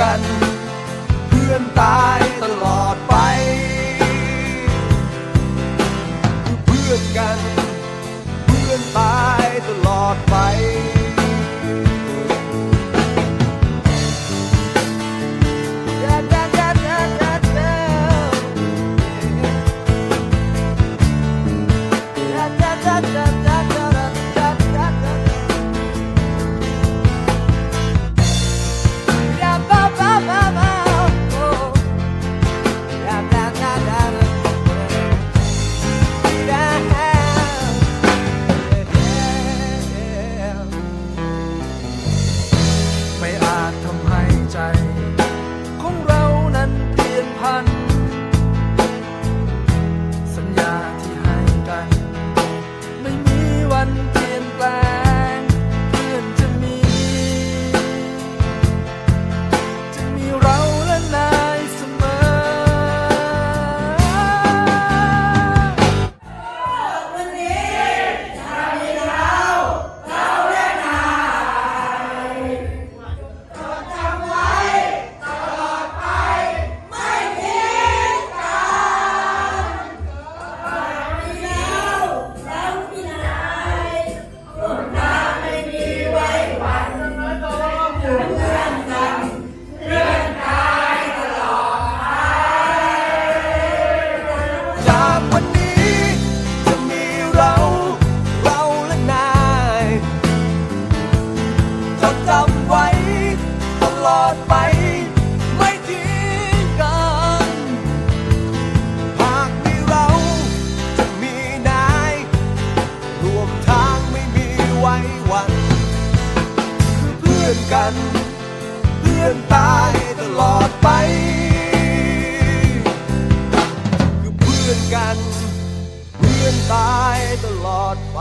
กัน เพื่อนตายตลอดไป กันเพื่อนตายตลอดไป คือเพื่อนกัน เพื่อนตายตลอดไป